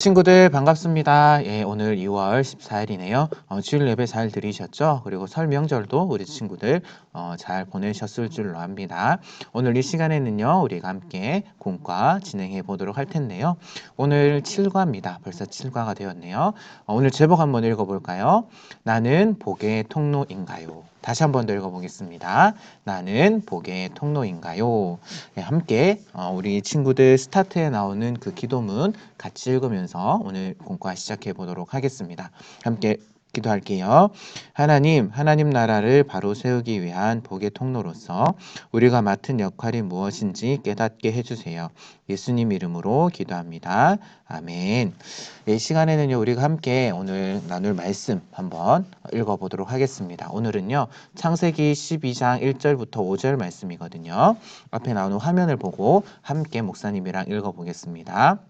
친구들 반갑습니다. 예, 오늘 2월 14일이네요. 어, 주일 예배 잘 들으셨죠? 그리고 설 명절도 우리 친구들 어, 잘 보내셨을 줄로 압니다. 오늘 이 시간에는요, 우리가 함께 공과 진행해 보도록 할 텐데요. 오늘 7과입니다. 벌써 7과가 되었네요. 어, 오늘 제목 한번 읽어볼까요? 나는 복의 통로인가요? 다시 한 번 더 읽어보겠습니다. 나는 복의 통로인가요? 네, 함께 어, 우리 친구들 스타트에 나오는 그 기도문 같이 읽으면서 오늘 공과 시작해 보도록 하겠습니다. 함께 기도할게요. 하나님, 하나님 나라를 바로 세우기 위한 복의 통로로서 우리가 맡은 역할이 무엇인지 깨닫게 해주세요. 예수님 이름으로 기도합니다. 아멘. 이 시간에는요, 우리가 함께 오늘 나눌 말씀 한번 읽어보도록 하겠습니다. 오늘은요, 창세기 12장 1절부터 5절 말씀이거든요. 앞에 나오는 화면을 보고 함께 목사님이랑 읽어보겠습니다.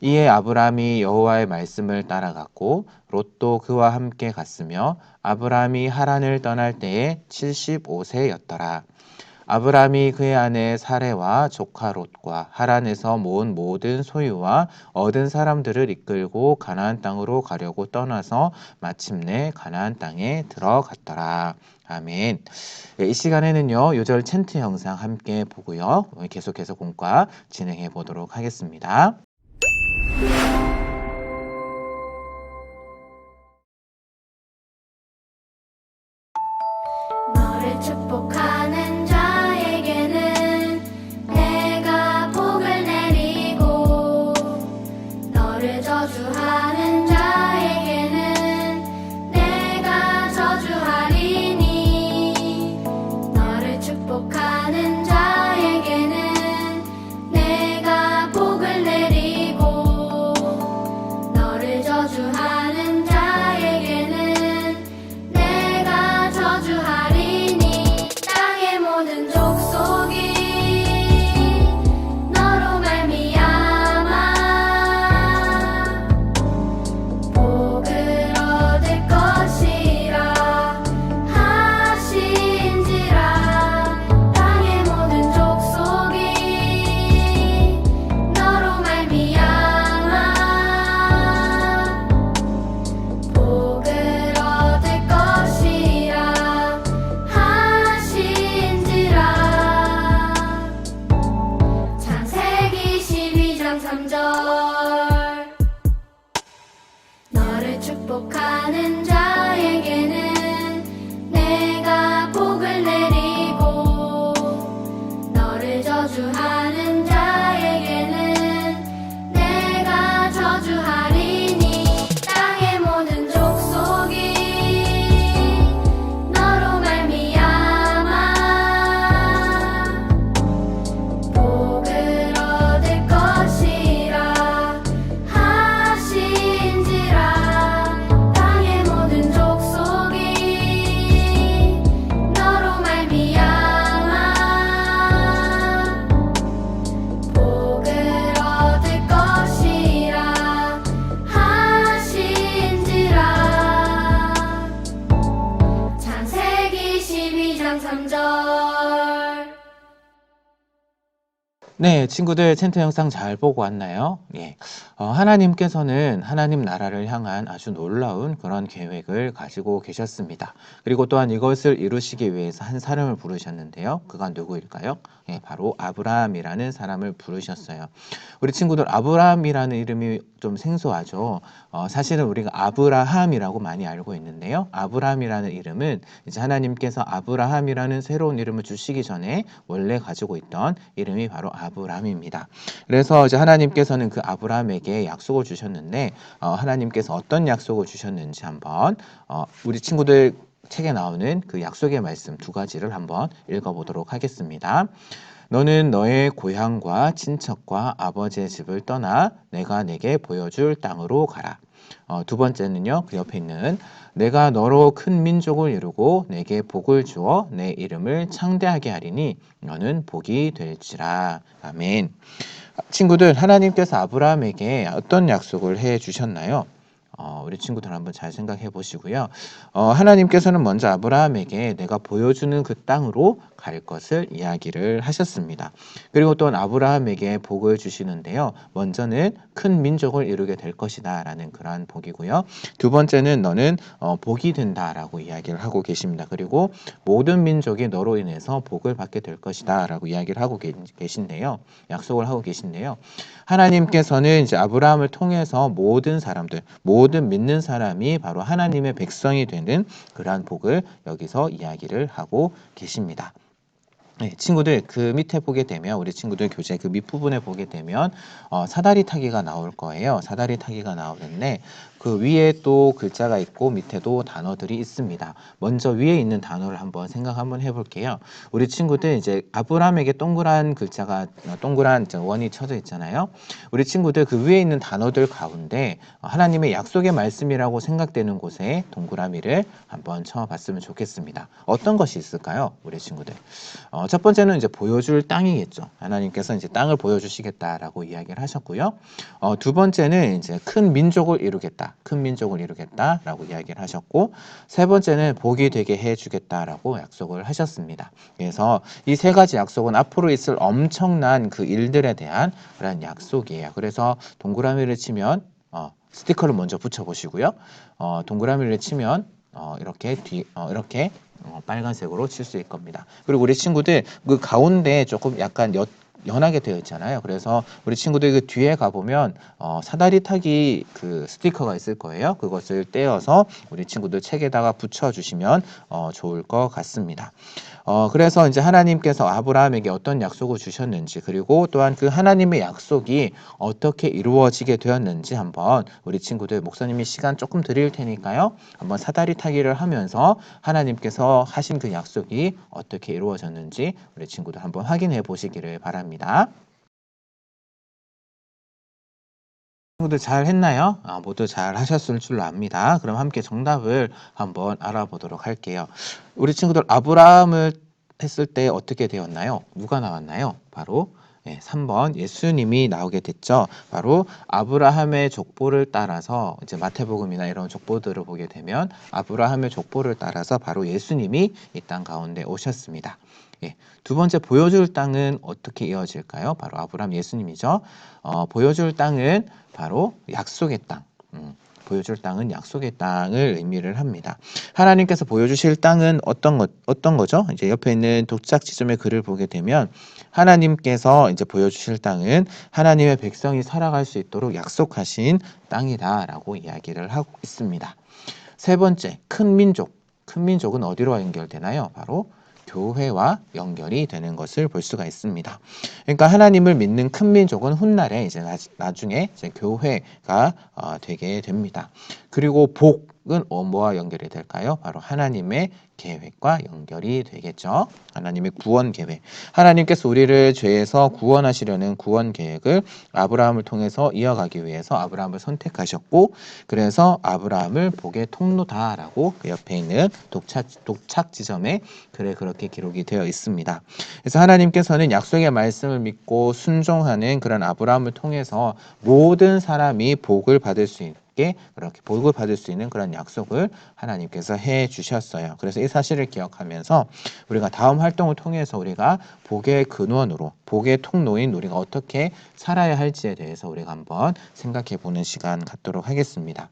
이에 아브라함이 여호와의 말씀을 따라갔고 롯도 그와 함께 갔으며 아브라함이 하란을 떠날 때에 75세였더라. 아브라함이 그의 아내 사레와 조카 롯과 하란에서 모은 모든 소유와 얻은 사람들을 이끌고 가나안 땅으로 가려고 떠나서 마침내 가나안 땅에 들어갔더라. 아멘. 예, 이 시간에는요, 요절 챈트 영상 함께 보고요. 계속해서 공과 진행해 보도록 하겠습니다. 너 네, 친구들 챈트 영상 잘 보고 왔나요? 예. 어, 하나님께서는 하나님 나라를 향한 아주 놀라운 그런 계획을 가지고 계셨습니다. 그리고 또한 이것을 이루시기 위해서 한 사람을 부르셨는데요. 그가 누구일까요? 예, 바로 아브라함이라는 사람을 부르셨어요. 우리 친구들 아브라함이라는 이름이 좀 생소하죠. 어, 사실은 우리가 아브라함이라고 많이 알고 있는데요. 아브라함이라는 이름은 이제 하나님께서 아브라함이라는 새로운 이름을 주시기 전에 원래 가지고 있던 이름이 바로 아브라함 입니다. 그래서 이제 하나님께서는 그 아브라함에게 약속을 주셨는데 어, 하나님께서 어떤 약속을 주셨는지 한번 어, 우리 친구들 책에 나오는 그 약속의 말씀 두 가지를 한번 읽어보도록 하겠습니다. 너는 너의 고향과 친척과 아버지의 집을 떠나 내가 내게 보여줄 땅으로 가라. 어, 두 번째는요, 그 옆에 있는 내가 너로 큰 민족을 이루고 내게 복을 주어 내 이름을 창대하게 하리니 너는 복이 될지라. 아멘. 친구들, 하나님께서 아브라함에게 어떤 약속을 해 주셨나요? 어, 우리 친구들 한번 잘 생각해 보시고요. 어, 하나님께서는 먼저 아브라함에게 내가 보여주는 그 땅으로 갈 것을 이야기를 하셨습니다. 그리고 또 아브라함에게 복을 주시는데요. 먼저는 큰 민족을 이루게 될 것이다 라는 그러한 복이고요. 두 번째는 너는 어, 복이 된다 라고 이야기를 하고 계십니다. 그리고 모든 민족이 너로 인해서 복을 받게 될 것이다 라고 이야기를 하고 계- 계신데요. 약속을 하고 계신데요. 하나님께서는 이제 아브라함을 통해서 모든 사람들, 모든 믿는 사람이 바로 하나님의 백성이 되는 그러한 복을 여기서 이야기를 하고 계십니다. 네, 친구들 그 밑에 보게 되면 우리 친구들 교재 그 밑부분에 보게 되면 어, 사다리 타기가 나올 거예요. 사다리 타기가 나오는데 그 위에 또 글자가 있고 밑에도 단어들이 있습니다. 먼저 위에 있는 단어를 한번 생각 한번 해볼게요. 우리 친구들 이제 아브라함에게 동그란 글자가 어, 동그란 저 원이 쳐져 있잖아요. 우리 친구들 그 위에 있는 단어들 가운데 어, 하나님의 약속의 말씀이라고 생각되는 곳에 동그라미를 한번 쳐봤으면 좋겠습니다. 어떤 것이 있을까요, 우리 친구들? 어, 첫 번째는 이제 보여줄 땅이겠죠. 하나님께서 이제 땅을 보여주시겠다라고 이야기를 하셨고요. 어, 두 번째는 이제 큰 민족을 이루겠다. 큰 민족을 이루겠다라고 이야기를 하셨고, 세 번째는 복이 되게 해주겠다라고 약속을 하셨습니다. 그래서 이 세 가지 약속은 앞으로 있을 엄청난 그 일들에 대한 그런 약속이에요. 그래서 동그라미를 치면 어, 스티커를 먼저 붙여보시고요. 어, 동그라미를 치면 어, 이렇게 뒤 어, 이렇게 어, 빨간색으로 칠 수 있을 겁니다. 그리고 우리 친구들 그 가운데 조금 약간 연, 연하게 되어 있잖아요. 그래서 우리 친구들 그 뒤에 가보면 어, 사다리 타기 그 스티커가 있을 거예요. 그것을 떼어서 우리 친구들 책에다가 붙여주시면 어, 좋을 것 같습니다. 어, 그래서 이제 하나님께서 아브라함에게 어떤 약속을 주셨는지 그리고 또한 그 하나님의 약속이 어떻게 이루어지게 되었는지 한번 우리 친구들 목사님이 시간 조금 드릴 테니까요. 한번 사다리 타기를 하면서 하나님께서 하신 그 약속이 어떻게 이루어졌는지 우리 친구들 한번 확인해 보시기를 바랍니다. 친구들 잘 했나요? 아, 모두 잘 하셨을 줄로 압니다. 그럼 함께 정답을 한번 알아보도록 할게요. 우리 친구들 아브라함을 했을 때 어떻게 되었나요? 누가 나왔나요? 바로 예, 3번 예수님이 나오게 됐죠. 바로 아브라함의 족보를 따라서 이제 마태복음이나 이런 족보들을 보게 되면 아브라함의 족보를 따라서 바로 예수님이 이 땅 가운데 오셨습니다. 예, 두 번째 보여줄 땅은 어떻게 이어질까요? 바로 아브라함 예수님이죠. 어, 보여줄 땅은 바로 약속의 땅. 음, 보여줄 땅은 약속의 땅을 의미를 합니다. 하나님께서 보여주실 땅은 어떤 것, 어떤 거죠? 이제 옆에 있는 독작 지점의 글을 보게 되면 하나님께서 이제 보여주실 땅은 하나님의 백성이 살아갈 수 있도록 약속하신 땅이다라고 이야기를 하고 있습니다. 세 번째, 큰 민족. 큰 민족은 어디로 연결되나요? 바로 교회와 연결이 되는 것을 볼 수가 있습니다. 그러니까 하나님을 믿는 큰 민족은 훗날에 이제 나, 나중에 이제 교회가 어, 되게 됩니다. 그리고 복 은 어, 뭐와 연결이 될까요? 바로 하나님의 계획과 연결이 되겠죠. 하나님의 구원 계획. 하나님께서 우리를 죄에서 구원하시려는 구원 계획을 아브라함을 통해서 이어가기 위해서 아브라함을 선택하셨고, 그래서 아브라함을 복의 통로다라고 그 옆에 있는 독착, 독착 지점에 글에 그렇게 기록이 되어 있습니다. 그래서 하나님께서는 약속의 말씀을 믿고 순종하는 그런 아브라함을 통해서 모든 사람이 복을 받을 수 있 게 그렇게 복을 받을 수 있는 그런 약속을 하나님께서 해 주셨어요. 그래서 이 사실을 기억하면서 우리가 다음 활동을 통해서 우리가 복의 근원으로 복의 통로인 우리가 어떻게 살아야 할지에 대해서 우리가 한번 생각해 보는 시간 갖도록 하겠습니다.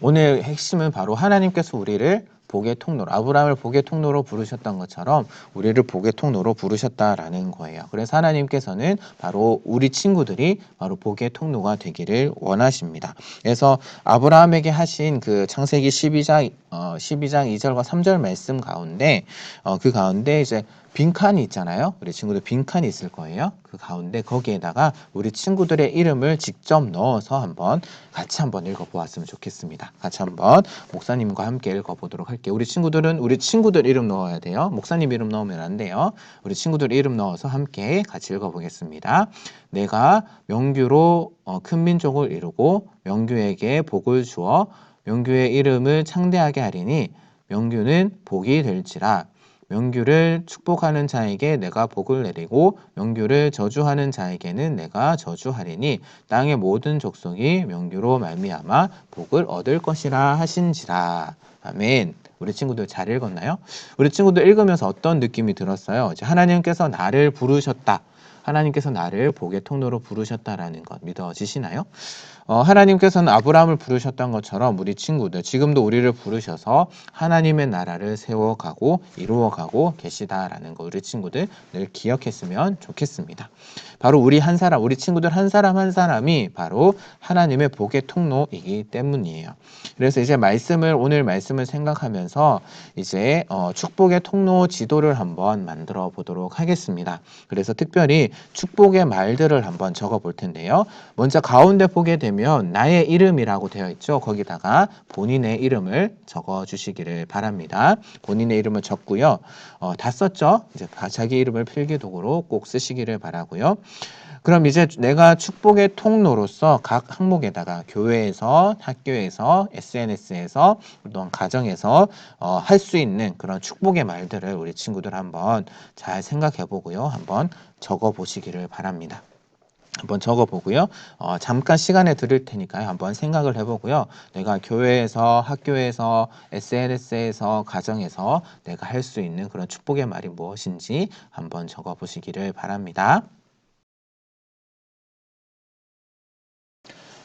오늘 핵심은 바로 하나님께서 우리를 복의 통로로 아브라함을 복의 통로로 부르셨던 것처럼 우리를 복의 통로로 부르셨다라는 거예요. 그래서 하나님께서는 바로 우리 친구들이 바로 복의 통로가 되기를 원하십니다. 그래서 아브라함에게 하신 그 창세기 12장 어, 12장 2절과 3절 말씀 가운데 어, 그 가운데 이제 빈칸이 있잖아요. 우리 친구들 빈칸이 있을 거예요. 그 가운데 거기에다가 우리 친구들의 이름을 직접 넣어서 한번 같이 한번 읽어보았으면 좋겠습니다. 같이 한번 목사님과 함께 읽어보도록 할게요. 우리 친구들은 우리 친구들 이름 넣어야 돼요. 목사님 이름 넣으면 안 돼요. 우리 친구들 이름 넣어서 함께 같이 읽어보겠습니다. 내가 명규로 어, 큰 민족을 이루고 명규에게 복을 주어 명규의 이름을 창대하게 하리니 명규는 복이 될지라 명규를 축복하는 자에게 내가 복을 내리고 명규를 저주하는 자에게는 내가 저주하리니 땅의 모든 족속이 명규로 말미암아 복을 얻을 것이라 하신지라 아멘. 우리 친구들 잘 읽었나요? 우리 친구들 읽으면서 어떤 느낌이 들었어요? 하나님께서 나를 부르셨다. 하나님께서 나를 복의 통로로 부르셨다라는 것 믿어지시나요? 어, 하나님께서는 아브라함을 부르셨던 것처럼 우리 친구들 지금도 우리를 부르셔서 하나님의 나라를 세워가고 이루어가고 계시다라는 거 우리 친구들 늘 기억했으면 좋겠습니다. 바로 우리 한 사람, 우리 친구들 한 사람 한 사람이 바로 하나님의 복의 통로이기 때문이에요. 그래서 이제 말씀을 오늘 말씀을 생각하면서 이제 어, 축복의 통로 지도를 한번 만들어 보도록 하겠습니다. 그래서 특별히 축복의 말들을 한번 적어 볼 텐데요. 먼저 가운데 보게 되면 나의 이름이라고 되어 있죠. 거기다가 본인의 이름을 적어 주시기를 바랍니다. 본인의 이름을 적고요. 어, 다 썼죠? 이제 다 자기 이름을 필기도구로 꼭 쓰시기를 바라고요. 그럼 이제 내가 축복의 통로로서 각 항목에다가 교회에서, 학교에서, SNS에서, 또한 가정에서 어, 할 수 있는 그런 축복의 말들을 우리 친구들 한번 잘 생각해 보고요. 한번 적어 보시기를 바랍니다. 한번 적어 보고요. 어, 잠깐 시간을 드릴 테니까요. 한번 생각을 해보고요. 내가 교회에서, 학교에서, SNS에서, 가정에서 내가 할 수 있는 그런 축복의 말이 무엇인지 한번 적어 보시기를 바랍니다.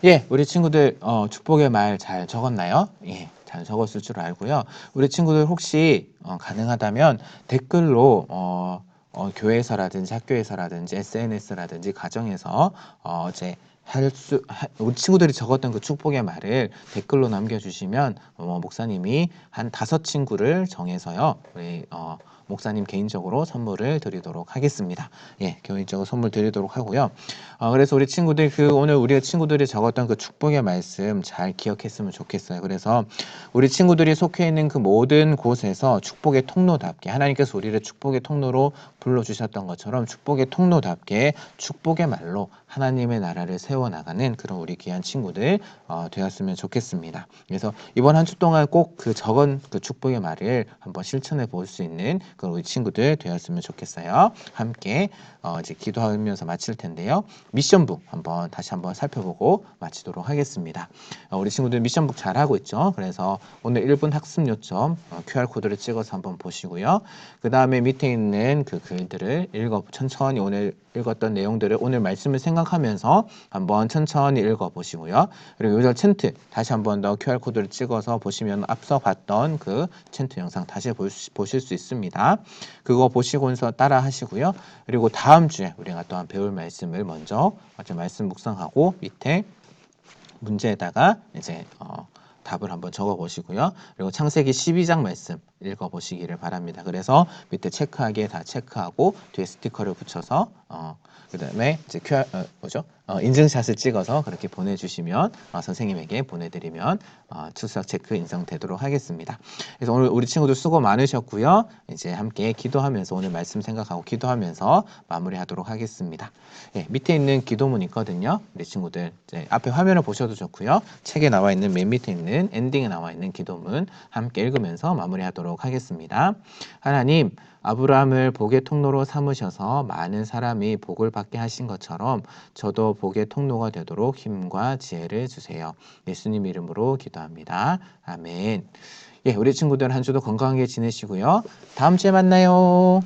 예, 우리 친구들 어, 축복의 말 잘 적었나요? 예, 잘 적었을 줄 알고요. 우리 친구들 혹시 어, 가능하다면 댓글로 어, 어, 교회에서라든지 학교에서라든지 SNS라든지 가정에서 어, 이제 할 수, 하- 우리 친구들이 적었던 그 축복의 말을 댓글로 남겨주시면 어, 목사님이 한 다섯 친구를 정해서요, 우리 어, 목사님 개인적으로 선물을 드리도록 하겠습니다. 예, 개인적으로 선물 드리도록 하고요. 어, 그래서 우리 친구들 그 오늘 우리 친구들이 적었던 그 축복의 말씀 잘 기억했으면 좋겠어요. 그래서 우리 친구들이 속해 있는 그 모든 곳에서 축복의 통로답게 하나님께서 우리를 축복의 통로로 불러주셨던 것처럼 축복의 통로답게 축복의 말로 하나님의 나라를 세워나가는 그런 우리 귀한 친구들 어, 되었으면 좋겠습니다. 그래서 이번 한 주 동안 꼭 그 적은 그 축복의 말을 한번 실천해 볼 수 있는 그런 우리 친구들 되었으면 좋겠어요. 함께 어, 이제 기도하면서 마칠 텐데요. 미션북 한번 다시 한번 살펴보고 마치도록 하겠습니다. 어, 우리 친구들 미션북 잘 하고 있죠. 그래서 오늘 1분 학습 요점 어, QR 코드를 찍어서 한번 보시고요. 그 다음에 밑에 있는 그 글들을 읽어 천천히 오늘 읽었던 내용들을 오늘 말씀을 생각하면서 한번 천천히 읽어 보시고요. 그리고 요절 챈트 다시 한번 더 QR 코드를 찍어서 보시면 앞서 봤던 그 챈트 영상 다시 보실 수 있습니다. 그거 보시고서 따라 하시고요. 그리고 다음 주에 우리가 또한 배울 말씀을 먼저 말씀 묵상하고 밑에 문제에다가 이제 어, 답을 한번 적어 보시고요. 그리고 창세기 12장 말씀 읽어 보시기를 바랍니다. 그래서 밑에 체크하기에 다 체크하고 뒤에 스티커를 붙여서 어, 그다음에 이제 QR 어, 뭐죠? 어, 인증샷을 찍어서 그렇게 보내주시면 어, 선생님에게 보내드리면 어, 출석 체크 인정되도록 하겠습니다. 그래서 오늘 우리 친구들 수고 많으셨고요. 이제 함께 기도하면서 오늘 말씀 생각하고 기도하면서 마무리하도록 하겠습니다. 예, 밑에 있는 기도문 있거든요. 우리 친구들 이제 앞에 화면을 보셔도 좋고요. 책에 나와 있는 맨 밑에 있는 엔딩에 나와 있는 기도문 함께 읽으면서 마무리하도록 하겠습니다. 하나님 아브라함을 복의 통로로 삼으셔서 많은 사람이 복을 받게 하신 것처럼 저도 복의 통로가 되도록 힘과 지혜를 주세요. 예수님 이름으로 기도합니다. 아멘. 예, 우리 친구들 한 주도 건강하게 지내시고요. 다음 주에 만나요.